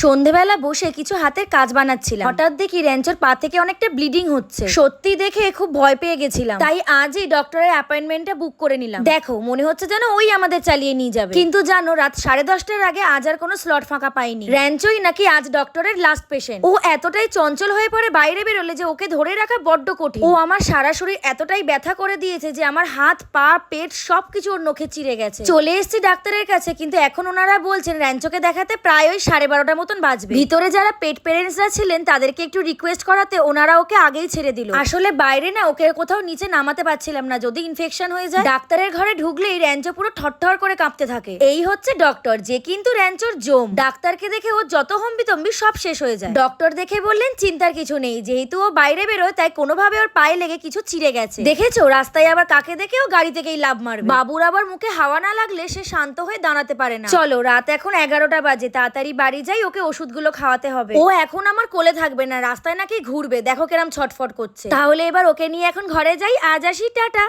সন্ধেবেলা বসে কিছু হাতের কাজ বানাচ্ছিলাম। হঠাৎ দেখি র্যাঞ্চোর পা থেকে অনেকটা ব্লিডিং হচ্ছে। সত্যি দেখে খুব ভয় পেয়ে গেছিলাম। তাই আজই ডক্টরের অ্যাপয়েন্টমেন্টটা বুক করে নিলাম। দেখো, মনে হচ্ছে যেন ওই আমাদের চালিয়ে নিয়ে যাবে। কিন্তু জানো, রাত সাড়ে দশটার আগে আজ আর কোনো স্লট ফাঁকা পাইনি। র্যাঞ্চোই নাকি আজ ডক্টরের লাস্ট পেশেন্ট ও এতটাই চঞ্চল হয়ে পড়ে বাইরে বেরোলে যে ওকে ধরে রাখা বড্ড কঠিন। ও আমার সারা শরীর এতটাই ব্যথা করে দিয়েছে যে আমার হাত, পা, পেট সবকিছু ওর নখে চিড়ে গেছে। চলে এসেছি ডাক্তারের কাছে, কিন্তু এখন ওনারা বলছেন র্যাঞ্চোকে দেখাতে প্রায় ওই সাড়ে বারোটার মতন বাজবে। ভিতরে যারা পেট পেরেন্টসরা ছিলেন তাদেরকে একটু রিকোয়েস্ট করাতে ওনারা ওকে আগেই ছেড়ে দিল। আসলে বাইরে না ওকে কোথাও নিচে নামাতে পারছিলাম না। যদি ইনফেকশন হয়ে যায় ডাক্তারের ঘরে ঢুকলেই র্যাঞ্চো পুরো থরথর করে কাঁপতে থাকে। এই হচ্ছে ডক্টর যে কিন্তু র্যাঞ্চোর জম। ডাক্তারকে দেখে ও যত হম্বিতম্বি সব শেষ হয়ে যায়। ডক্টর দেখে বললেন চিন্তার কিছু নেই। যেহেতু ও বাইরে বেরোয় তাই কোনোভাবে ওর পায়ে লেগে কিছু ছিঁড়ে গেছে। দেখেছ? রাস্তায় আবার কাকে দেখে ও গাড়ি থেকেই লাভ মারবে। বাবুর আবার মুখে হাওয়া না লাগলে সে শান্ত হয়ে দাঁড়াতে পারে না। চলো রাত এখন এগারোটা বাজে। তাড়াতাড়ি বাড়ি যাই ওকে ওষুধগুলো খাওয়াতে হবে। ও এখন আমার কোলে থাকবে না রাস্তায় নাকি ঘুরবে। দেখো কেরাম ছটফট করছে। তাহলে এবার ওকে নিয়ে এখন ঘরে যাই। আজ আসি টাটা।